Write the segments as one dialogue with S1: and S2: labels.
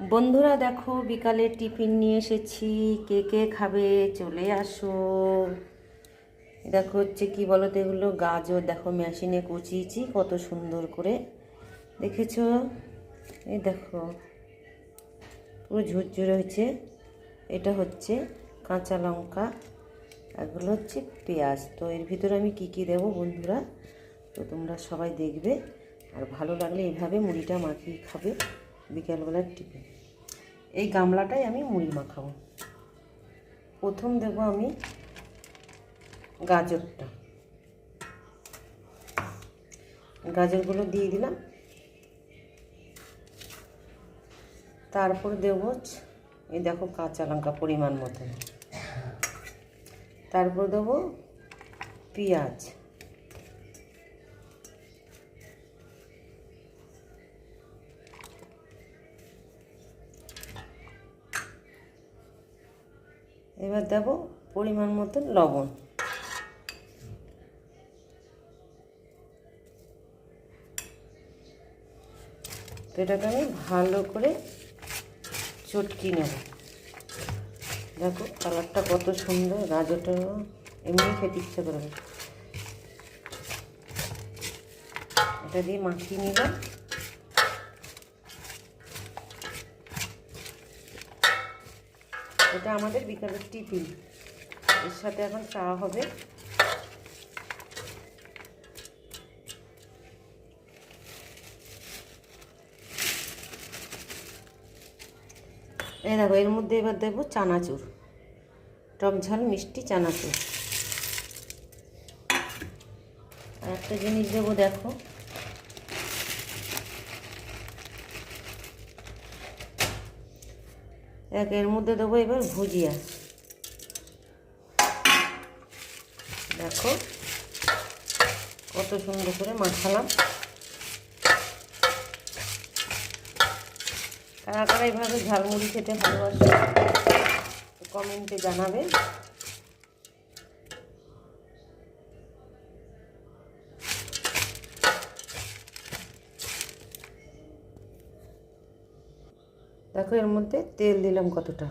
S1: বন্ধুরা দেখো, বিকালে টিফিন নিয়ে এসেছি। কে কে খাবে? চলে আসো। দেখো হচ্ছে কি বলো তো এগুলো গাজর দেখো মেশিনে কুচিয়েছি, কত সুন্দর করে। দেখেছ? এই দেখো, পুরো ঝুরঝুরে হয়েছে। এটা হচ্ছে কাঁচা লঙ্কা, এগুলো হচ্ছে পেঁয়াজ। তো এর ভিতরে আমি কি কি দেবো বন্ধুরা? তো তোমরা সবাই দেখবে। আর ভালো লাগলে এইভাবে মুড়িটা মাখিয়ে খাবে। বিকেলবেলার টিফিন। এই গামলাটাই আমি মুড়ি মাখাবো। প্রথম দেবো আমি গাজরটা। গাজরগুলো দিয়ে দিলাম। তারপর দেব এই দেখো কাঁচা লঙ্কা পরিমাণ মতো তারপর দেবো পেঁয়াজ। এবার দেবো পরিমাণ মতন লবণ। এটাকে আমি ভালো করে চটকি নেব। দেখো কালারটা কত সুন্দর গাজরটা এমনি খেতে ইচ্ছে করবে এটা দিয়ে মাখিয়ে নিলাম। এটা আমাদের বিকালের টিফিন। এর সাথে এখন চা হবে। এই দেখো, এর মধ্যে এবার দেবো চানাচুর। টক ঝাল মিষ্টি চানাচুর। আর একটা জিনিস দেবো, দেখো। এক এর মধ্যে দেবো, এবার ভুজিয়া। দেখো কত সুন্দর করে মাখালাম। কারা কারা এইভাবে ঝালমুড়ি খেতে ভালোবাসে, কমেন্টে জানাবে। দেখো এর মধ্যে তেল দিলাম কতটা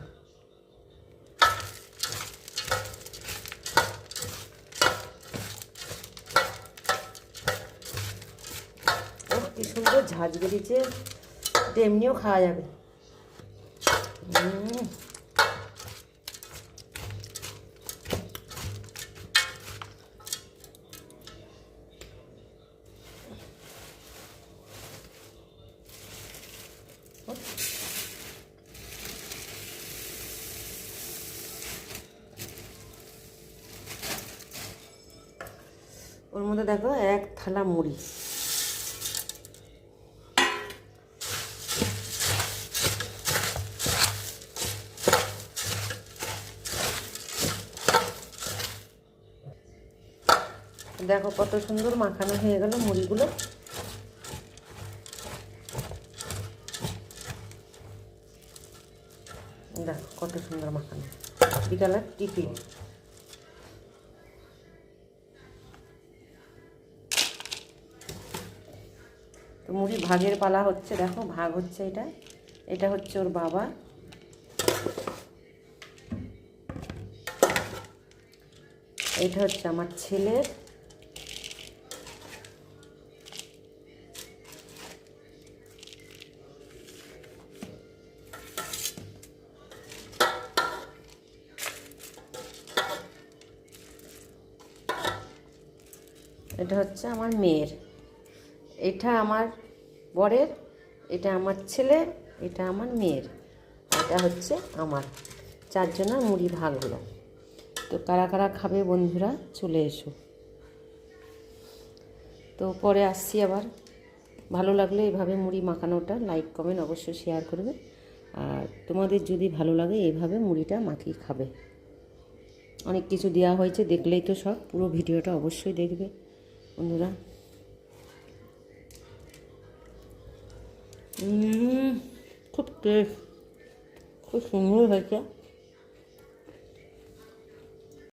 S1: কি সুন্দর ঝাঁজ বেরিয়েছে এমনিও খাওয়া যাবে উম। ওর মধ্যে দেখো এক থালা মুড়ি। দেখো কত সুন্দর মাখানো হয়ে গেল মুড়িগুলো। দেখো কত সুন্দর মাখানো। বিকালের টিফিন। তো মুড়ি ভাগের পালা হচ্ছে, দেখো ভাগ হচ্ছে এটা। এটা হচ্ছে ওর বাবা। এটা হচ্ছে আমার ছেলের। এটা হচ্ছে আমার মেয়ের। এটা আমার বরের, এটা আমার ছেলে, এটা আমার মেয়ের, এটা হচ্ছে আমার। চারজনের মুড়ি ভাগ হলো। তো কারা কারা খাবে বন্ধুরা, চলে এসো। তো পরে আসছি আবার। ভালো লাগলে এভাবে মুড়ি মাখানোটা, লাইক, কমেন্ট অবশ্যই শেয়ার করবে। আর তোমাদের যদি ভালো লাগে এইভাবে মুড়িটা মাখিয়ে খাবে। অনেক কিছু দেওয়া হয়েছে, দেখলেই তো সব। পুরো ভিডিওটা অবশ্যই দেখবে। বন্ধুরা। খুব টেস্ট খুব সুন্দর হয়েছে